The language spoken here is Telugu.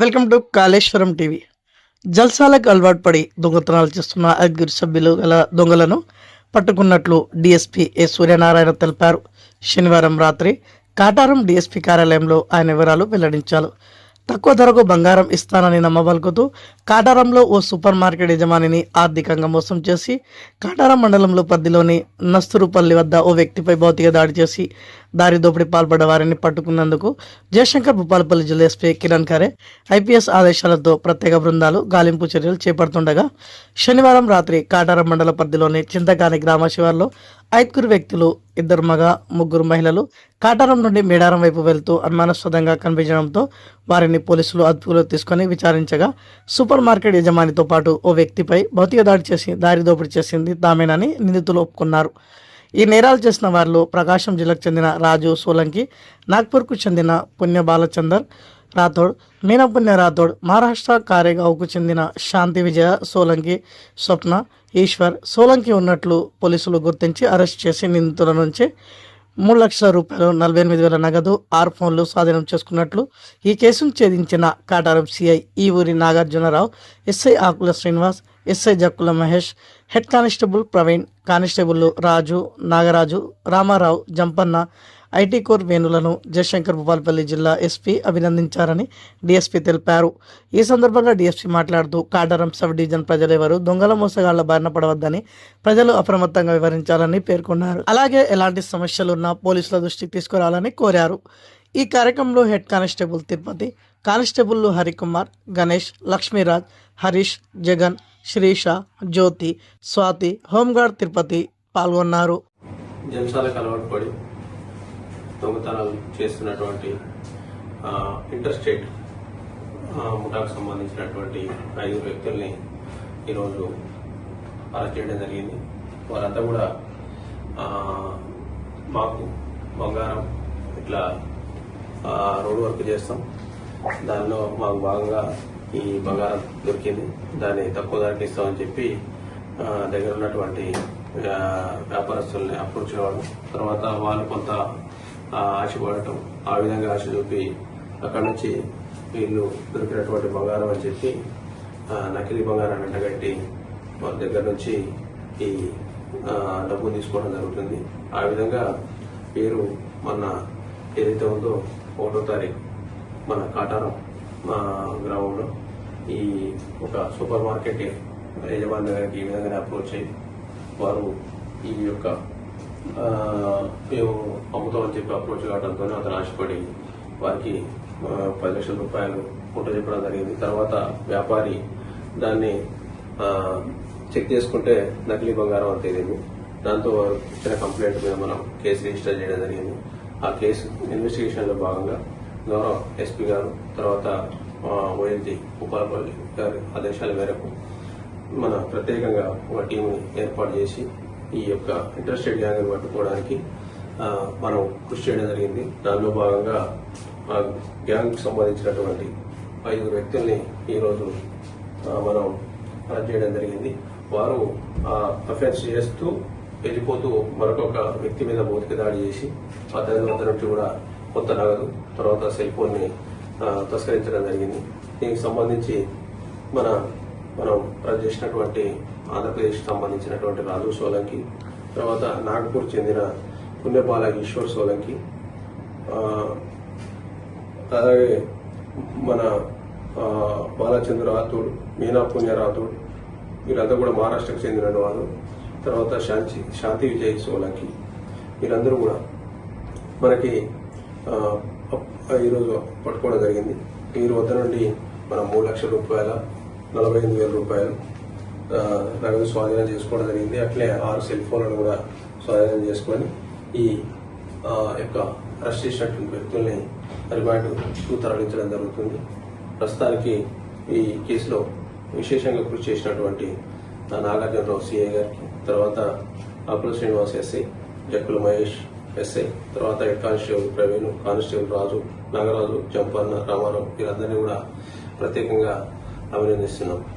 Welcome to Kaleshwaram TV. జల్సాలకు అలవాటు పడి దొంగతనాలు చేస్తున్న ఐదుగురు సభ్యులు గల దొంగలను పట్టుకున్నట్లు డీఎస్పీ ఏ సూర్యనారాయణ తెలిపారు. శనివారం రాత్రి కాటారం డీఎస్పీ కార్యాలయంలో ఆయన వివరాలు వెల్లడించారు. తక్కువ ధరకు బంగారం ఇస్తానని నమ్మబలుకుతూ కాటారంలో ఓ సూపర్ మార్కెట్ యజమానిని ఆర్థికంగా మోసం చేసి కాటారం మండలంలో పరిధిలోని నస్తురుపల్లి వద్ద ఓ వ్యక్తిపై భౌతిక దాడి చేసి దారి దోపిడీ పాల్పడ్డ వారిని పట్టుకున్నందుకు జయశంకర్ భూపాలపల్లి జిల్లా ఎస్పీ కిరణ్ ఖరే ఐపీఎస్ ఆదేశాలతో ప్రత్యేక బృందాలు గాలింపు చర్యలు చేపడుతుండగా శనివారం రాత్రి కాటారం మండల పరిధిలోని చింతకాని గ్రామ శివార్లో ఐదుగురు వ్యక్తులు ఇద్దరు మగ ముగ్గురు మహిళలు కాటారం నుండి మేడారం వైపు వెళ్తూ అనుమానాస్పదంగా కనిపించడంతో వారిని పోలీసులు అదుపులో తీసుకొని విచారించగా సూపర్ మార్కెట్ యజమానితో పాటు ఓ వ్యక్తిపై భౌతిక దాడి చేసి దారి దోపిడీ చేసింది తామేనని నిందితులు ఒప్పుకున్నారు. ఈ నేరాలు చేసిన వారిలో ప్రకాశం జిల్లాకు చెందిన రాజు సోలంకి నాగ్పూర్కు చెందిన పుణ్య బాలచందర్ రాథోడ్ మీనపుణ్య రాథోడ్ మహారాష్ట్ర కారేగావ్కు చెందిన శాంతి విజయ సోలంకి స్వప్న ఈశ్వర్ సోలంకి ఉన్నట్లు పోలీసులు గుర్తించి అరెస్ట్ చేసి నిందితుల నుంచి మూడు లక్షల రూపాయలు నలభై ఎనిమిది వేల నగదు ఆరు ఫోన్లు స్వాధీనం చేసుకున్నట్లు ఈ కేసును ఛేదించిన కాటారం సిఐ ఈ ఊరి Nagarjunarao SI Akula Srinivas SI Jakkula Mahesh head constable Praveen constable Raju Nagaraju Ramarao Jampanna IT core వేణులను Jayashankar Bhupalpally జిల్లా ఎస్పీ అభినందించారని డీఎస్పీ తెలిపారు. ఈ సందర్భంగా డీఎస్పీ మాట్లాడుతూ కాటారం సబ్ డివిజన్ ప్రజలెవరూ దొంగల మోసగాళ్ళ బారిన పడవద్దని ప్రజలు అప్రమత్తంగా వివరించాలని పేర్కొన్నారు. అలాగే ఎలాంటి సమస్యలున్నా పోలీసుల దృష్టికి తీసుకురావాలని కోరారు. ఈ కార్యక్రమంలో head constable Tirupati constable Harikumar Ganesh Lakshmiraj Harish Jagan Srisha Jyothi Swathi home guard Tirupati పాల్గొన్నారు. జంశాలకు అలవాటు పడి దొంగతనాలు చేస్తున్నటువంటి ఇంటర్స్టేట్ ఇంటర్ స్టేట్ ముఠాకు సంబంధించినటువంటి ఐదు వ్యక్తుల్ని ఈరోజు అరెస్ట్ చేయడం జరిగింది. వారంతా కూడా మాకు బంగారం ఇట్లా రోడ్ వర్క్ చేస్తాం. దానిలో మాకు భాగంగా ఈ బంగారం దొరికింది. దాన్ని తక్కువ ధరకి ఇస్తామని చెప్పి దగ్గర ఉన్నటువంటి వ్యాపారస్తుల్ని అప్రోచ్ కావడం తర్వాత వాళ్ళు కొంత ఆశపడటం ఆ విధంగా ఆశ చూపి అక్కడ నుంచి వీళ్ళు దొరికినటువంటి బంగారం అని చెప్పి నకిలీ బంగారాన్ని అంటగట్టి వాళ్ళ దగ్గర నుంచి ఈ డబ్బు తీసుకోవడం జరుగుతుంది. ఆ విధంగా పేరు మన ఏదైతే ఉందో ఒకటో తారీఖు మన కాటారం మా గ్రామంలో ఈ ఒక సూపర్ మార్కెట్ యజమాని దగ్గరికి ఈ విధంగానే అప్రోచ్ అయ్యి వారు ఈ యొక్క మేము అమ్ముతామని చెప్పి అప్రోచ్ కావడంతో అతను ఆశపడి వారికి పది లక్షల రూపాయలు ఫోటో చెప్పడం జరిగింది. తర్వాత వ్యాపారి దాన్ని చెక్ చేసుకుంటే నకిలీ బంగారం అని తేలింది దాంతో వారు ఇచ్చిన కంప్లైంట్ మీద మనం కేసు రిజిస్టర్ చేయడం జరిగింది. ఆ కేసు ఇన్వెస్టిగేషన్లో భాగంగా గౌరవ ఎస్పీ గారు తర్వాత ఓఎల్జీ ఉపాలపల్లి గారి ఆదేశాల మేరకు మన ప్రత్యేకంగా ఒక టీంని ఏర్పాటు చేసి ఈ యొక్క ఇంటర్స్టేట్ గ్యాంగ్ పట్టుకోవడానికి మనం కృషి చేయడం జరిగింది. దానిలో భాగంగా ఆ గ్యాంగ్ సంబంధించినటువంటి ఐదు వ్యక్తుల్ని ఈరోజు మనం అరెస్ట్ చేయడం జరిగింది. వారు అఫెన్స్ చేస్తూ వెళ్ళిపోతూ మరొక వ్యక్తి మీద భౌతిక దాడి చేసి ఆ వద్ద నుంచి కూడా కొత్త నగదు తర్వాత సెల్ ఫోన్ తస్కరించడం జరిగింది. దీనికి సంబంధించి మన మనం రద్దు చేసినటువంటి ఆంధ్రప్రదేశ్ సంబంధించినటువంటి రాజు సోలంకి తర్వాత నాగ్పూర్ చెందిన పుణ్యపాల ఈశ్వర్ సోలంకి అలాగే మన బాలచంద్ర రాథోడ్ మీనా పుణ్య రాథోడ్ వీరంతా కూడా మహారాష్ట్రకు చెందిన వారు తర్వాత శాంతి శాంతి విజయ్ సోలంకి వీరందరూ కూడా మనకి ఈరోజు పట్టుకోవడం జరిగింది. వీరి వద్ద నుండి మనం మూడు లక్షల రూపాయల నలభై ఎనిమిది వేల రూపాయలు నగదు స్వాధీనం చేసుకోవడం జరిగింది. అట్లే ఆరు సెల్ ఫోన్లను కూడా స్వాధీనం చేసుకొని ఈ యొక్క అరెస్ట్ చేసినటువంటి వ్యక్తుల్ని రిమాండ్కు తరలించడం జరుగుతుంది. ప్రస్తుతానికి ఈ కేసులో విశేషంగా కృషి చేసినటువంటి నాగార్జునరావు సిఐ గారికి తర్వాత అప్పుల శ్రీనివాస్ ఎస్ఐ జక్కుల మహేష్ ఎస్ఐ తర్వాత head constable Praveen constable Raju Nagaraju Jampanna Ramarao వీరందరినీ కూడా ప్రత్యేకంగా abren ese nombre.